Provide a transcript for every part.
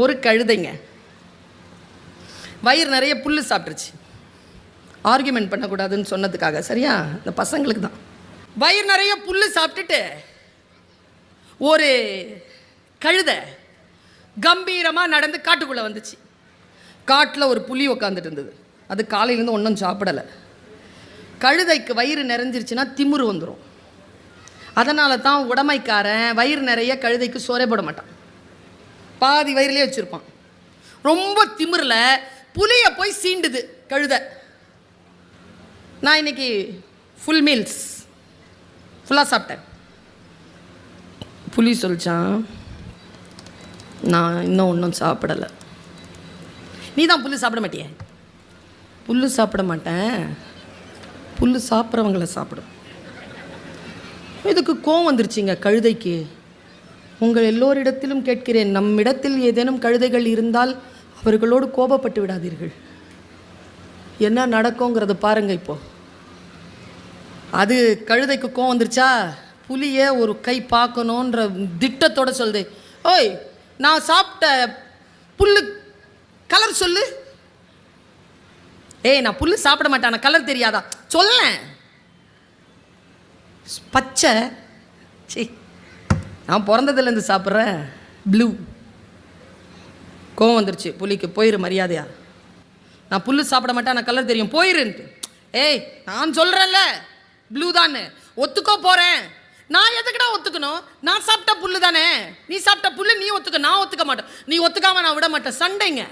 ஒரு கழுதைங்க. வயிறு நிறைய புல் சாப்பிட்ருச்சு ஆர்கியூமெண்ட் பண்ணக்கூடாதுன்னு சொன்னதுக்காக சரியா? இந்த பசங்களுக்கு தான். வயிறு நிறைய புல் சாப்பிட்டுட்டு ஒரு கழுதை கம்பீரமாக நடந்து காட்டுக்குள்ளே வந்துச்சு. காட்டில் ஒரு புலி உக்காந்துட்டு இருந்தது. அது காலையிலேருந்து ஒன்றும் சாப்பிடலை. கழுதைக்கு வயிறு நிறைஞ்சிருச்சுன்னா திமுரு வந்துடும் அதனால தான் உடமைக்காரன் வயிறு நிறைய கழுதைக்கு சோறே போட மாட்டான். பாதி வயிறுலேயே வச்சுருப்பான். ரொம்ப திமிரில் புளியை போய் சீண்டுது கழுதை. நான் இன்னைக்கு ஃபுல் மீல்ஸ் ஃபுல்லாக சாப்பிட்டேன். புளி சொல்லிச்சான். நான் இன்னும் ஒன்றும் சாப்பிடலை. நீ தான் புல் சாப்பிட மாட்டியே? புல் சாப்பிட மாட்டேன். புல் சாப்பிட்றவங்கள சாப்பிடும். இதுக்கு கோவம் வந்துருச்சுங்க கழுதைக்கு? உங்கள் எல்லோரிடத்திலும் கேட்கிறேன். நம்மிடத்தில் ஏதேனும் கழுதைகள் இருந்தால் அவர்களோடு கோபப்பட்டு விடாதீர்கள். என்ன நடக்குங்கிறத பாருங்க இப்போ. அது கழுதைக்கு கோவம் வந்துருச்சா? புலியை ஒரு கை பார்க்கணுன்ற திட்டத்தோட சொல்லுது. ஓய் நான் சாப்பிட்ட புல்லு கலர் சொல்லு. ஏய் நான் புல்லு சாப்பிட மாட்டேன் கலர் தெரியாதா? சொல்லேன். பச்சை சீ நான் பிறந்ததுலேருந்து சாப்பிட்றேன் ப்ளூ கோவம் வந்துருச்சு. புலிக்கு போயிரு மரியாதையா. நான் புல் சாப்பிட மாட்டேன் நான் கலர் தெரியும். போயிருன்ட்டு. ஏய் நான் சொல்கிறேன்ல ப்ளூ தானே ஒத்துக்கோ போகிறேன் நான் எதுக்குடா ஒத்துக்கணும்? நான் சாப்பிட்ட புல்லு தானே. நீ சாப்பிட்ட புல்லு நீ ஒத்துக்க நான் ஒத்துக்க மாட்டேன். நீ ஒத்துக்காம நான் விட மாட்டேன். சண்டைங்க.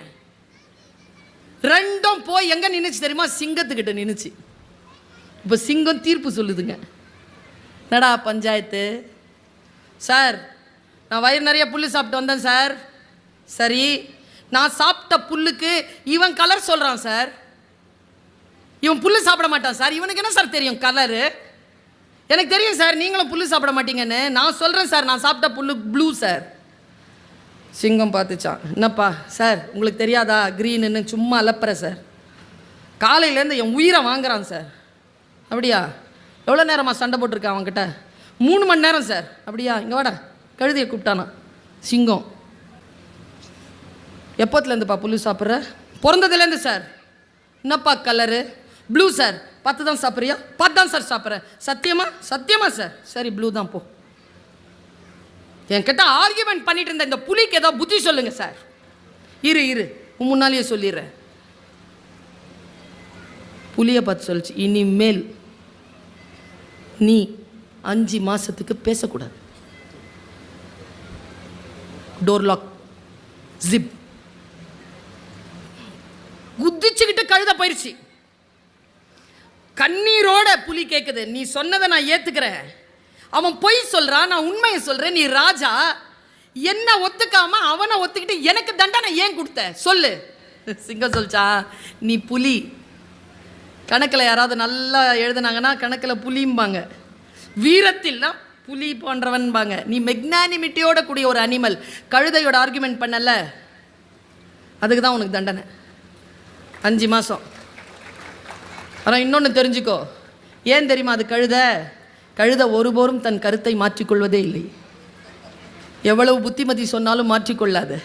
ரெண்டும் போய் எங்கே நின்றுச்சு தெரியுமா? சிங்கத்துக்கிட்ட நின்றுச்சு இப்போ சிங்கம் தீர்ப்பு சொல்லுதுங்க. நடா பஞ்சாயத்து? சார் நான் வயிறு நிறைய புல் சாப்பிட்டு வந்தேன் சார். சரி நான் சாப்பிட்ட புல்லுக்கு இவன் கலர் சொல்கிறான் சார். இவன் புல் சாப்பிட மாட்டான் சார். இவனுக்கு என்ன சார் தெரியும் கலரு எனக்கு தெரியும் சார் நீங்களும் புல் சாப்பிட மாட்டீங்கன்னு. நான் சொல்கிறேன் சார் நான் சாப்பிட்ட புல் ப்ளூ சார். சிங்கம் பார்த்துச்சான். என்னப்பா சார் உங்களுக்கு தெரியாதா? க்ரீனுன்னு சும்மா அலப்புற சார். காலையிலேருந்து என் உயிரை வாங்குறான் சார். அப்படியா? எவ்வளோ நேரமாக சண்டை போட்டிருக்கேன் அவன்கிட்ட? மூணு மணி நேரம் சார். அப்படியா? இங்கே வாடா. கழுதியை கூப்பிட்டானா. சிங்கம். எப்போத்துலேருந்துப்பா புல்லு சாப்பிட்ற? பிறந்ததுலேருந்து சார். என்னப்பா கலரு ப்ளூ சார். பத்து தான் சாப்பிட்றியா? பத்து தான் சார் சாப்பிட்றேன் சத்தியமா? சத்தியமா சார். சரி ப்ளூ தான் போ. என்கிட்ட ஆர்கியூமெண்ட் பண்ணிட்டு இருந்த இந்த புலிக்கு ஏதோ புத்தி சொல்லுங்க சார். இரு இரு. உன் முன்னாலேயே சொல்லிடுறேன். புலியை பார்த்து சொல்லிச்சு. இனிமேல் நீ அஞ்சு மாதத்துக்கு பேசக்கூடாது. டோர் லாக் ஜிப் குதிச்சுக்கிட்டு கழுத போயிருச்சு கண்ணீரோட புலி கேட்குது நீ சொன்னதை நான் ஏற்றுக்கிறேன் அவன் பொய் சொல்கிறான் நான் உண்மையை சொல்கிறேன் நீ ராஜா என்ன ஒத்துக்காம அவனை ஒத்துக்கிட்டு எனக்கு தண்டனை ஏன் கொடுத்த? சொல்லு. சிங்கம் சொல்ச்சா நீ புலி. கணக்கில் யாராவது நல்லா எழுதுனாங்கன்னா கணக்கில் புலிம்பாங்க. வீரத்தில்னா புலி போன்றவன்பாங்க. நீ மெக்னானிமிட்டியோட கூடிய ஒரு அனிமல் கழுதையோட ஆர்குமெண்ட் பண்ணல. அதுக்கு தான் உனக்கு தண்டனை. அஞ்சு மாதம் ஆனால் இன்னொன்று தெரிஞ்சுக்கோ. ஏன் தெரியுமா அது கழுத? கழுத ஒருபோரும் தன் கருத்தை மாற்றிக்கொள்வதே இல்லை. எவ்வளவு புத்திமதி சொன்னாலும் மாற்றிக்கொள்ளாது.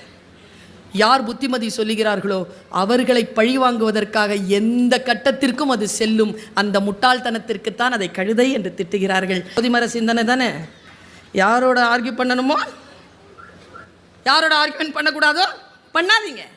யார் புத்திமதி சொல்லுகிறார்களோ அவர்களை பழிவாங்குவதற்காக எந்த கட்டத்திற்கும் அது செல்லும். அந்த முட்டாள்தனத்திற்குத்தான் அதை கழுதை என்று திட்டுகிறார்கள். பொதிமர சிந்தனை தானே? யாரோட ஆர்கியூ பண்ணணுமோ? யாரோட ஆர்கியூமெண்ட் பண்ணக்கூடாதோ? பண்ணாதீங்க.